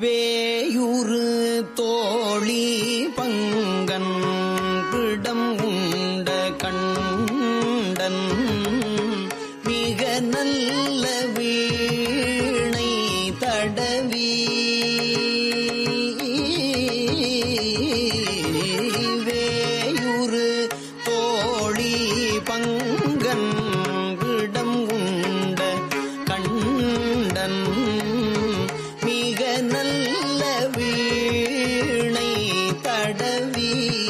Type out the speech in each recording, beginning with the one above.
வேயுறு தோழி பங்கன். தடவி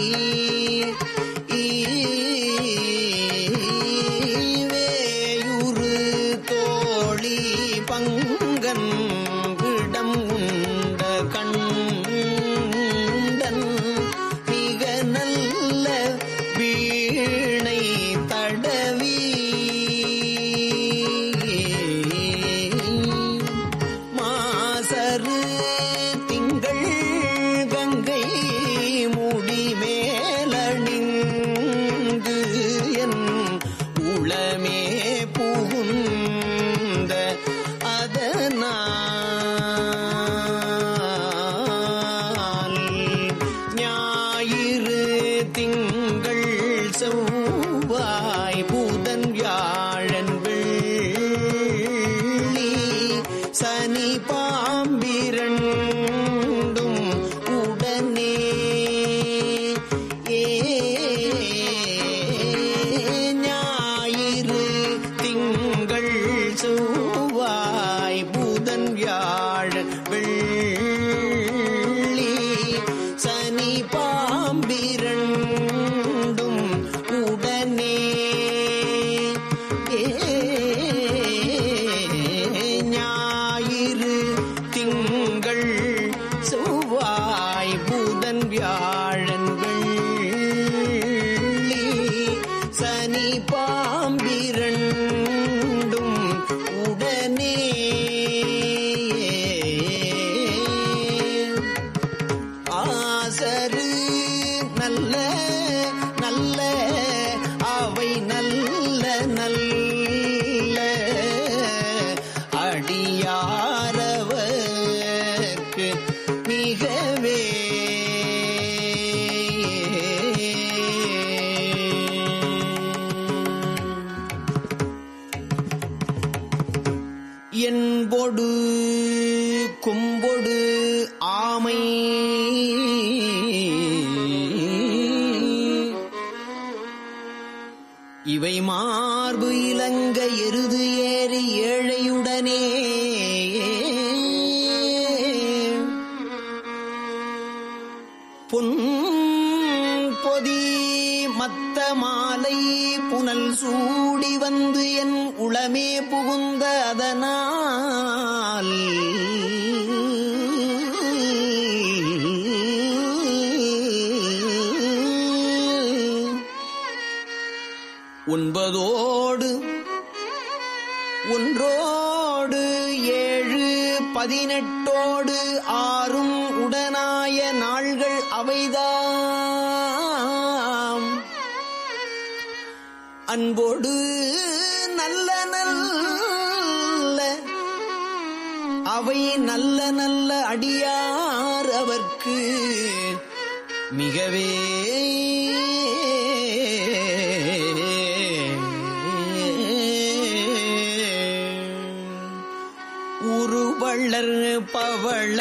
இவை மார்பு இலங்கை எருது ஒன்பதோடு. ஒன்றோடு ஏழு பதினெட்டோடு ஆறும் உடனாய நாள்கள் அவைதாம். அன்போடு நல்ல நல்ல அவை நல்ல நல்ல அடியார் அவர்க்கு மிகவே பவள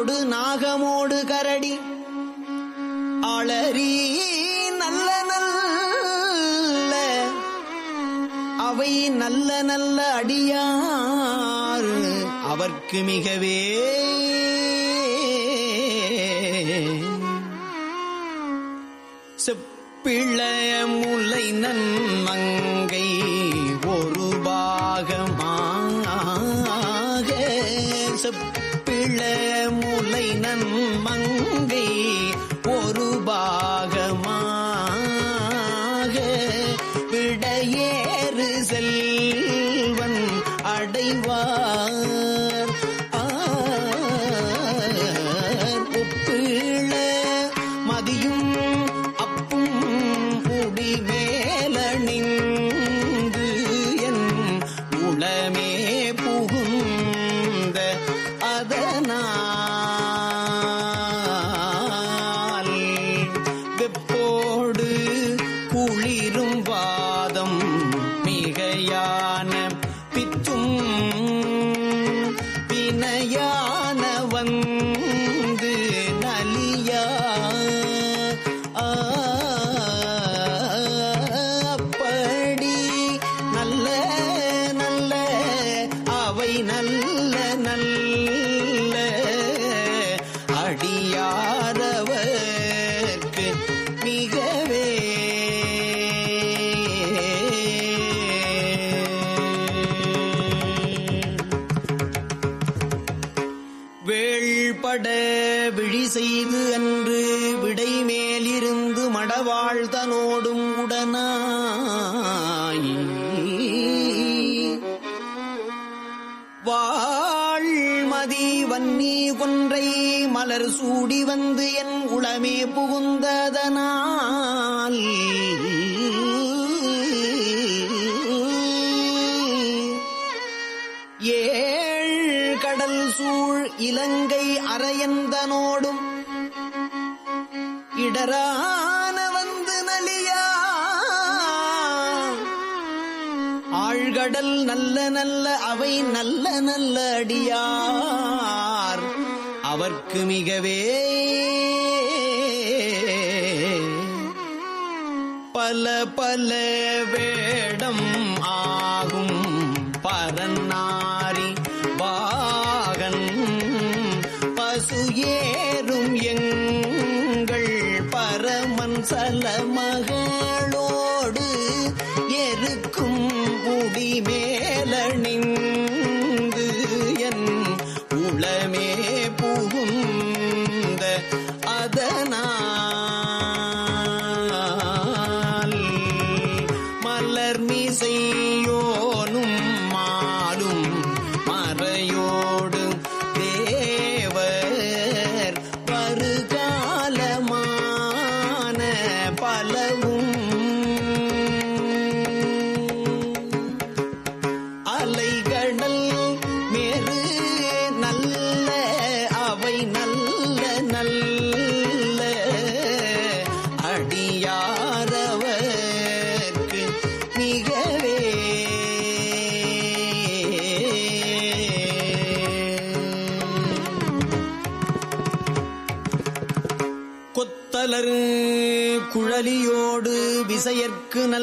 கொடு நாகமோடு கரடி. அளறி நல்ல நல்ல அவை நல்ல நல்ல அடியார் அவர்க்கு மிகவே செப்பிளைய முலை நன்மங்க அடைவார் வேள்பட விழி செய்து அன்று விடை மேலிருந்து மடவாழ்தனோடும் உடனாய். வாழ்மதி வன்னி கொன்றை மலர் சூடி வந்து என் உளமே புகுந்ததனா இடரான வந்து நலியா? ஆழ்கடல் நல்ல நல்ல அவை நல்ல நல்ல அடியார். அவர்க்கு மிகவே பல பல வேடம்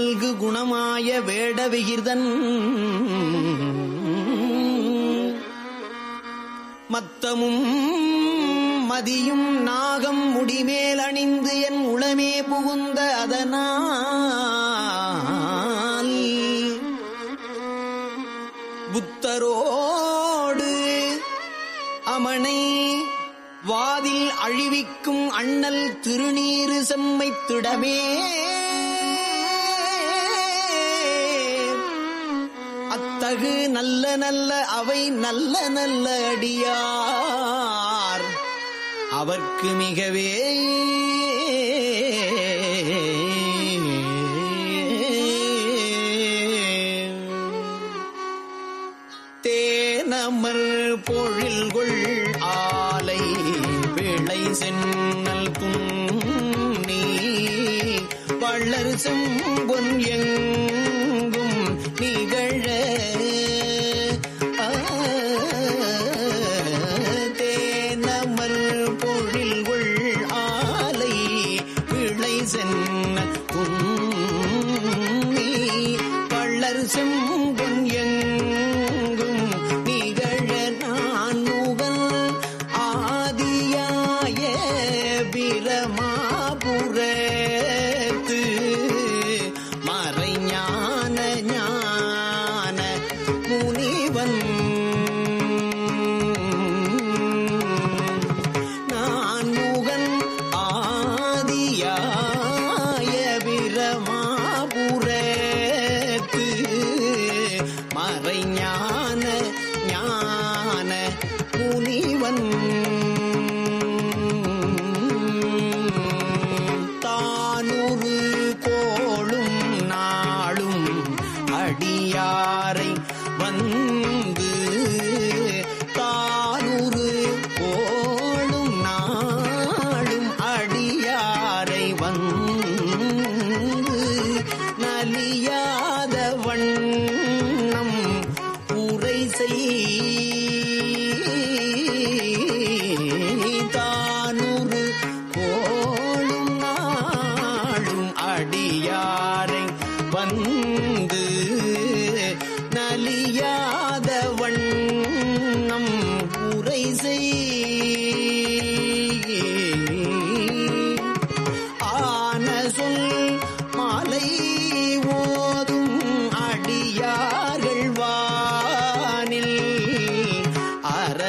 நல்கு குணமாய வேடவிகிர்தன். மத்தமும் மதியும் நாகம் முடிமேல் அணிந்து என் உளமே புகுந்த அதனால். புத்தரோடு அமனை வாதில் அழிவிக்கும் அண்ணல் திருநீறு செம்மைத்திடமே அழகு நல்ல நல்ல அவை நல்ல நல்ல அடியார். அவர்க்கு மிகவே தேனமர் பொழி citizen.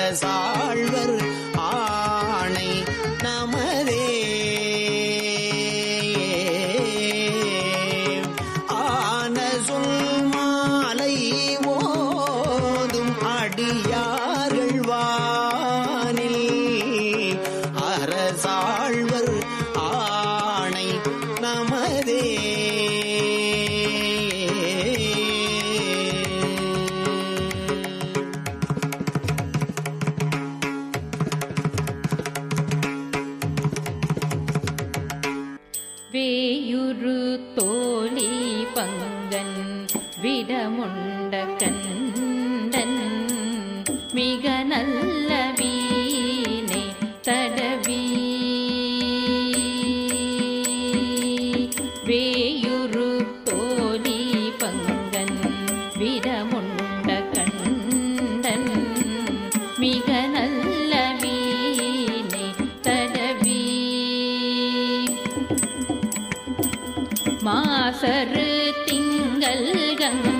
pensar வேயுரு தோழி பங்கன் விடமுன் மாசரு திங்கள் கங்க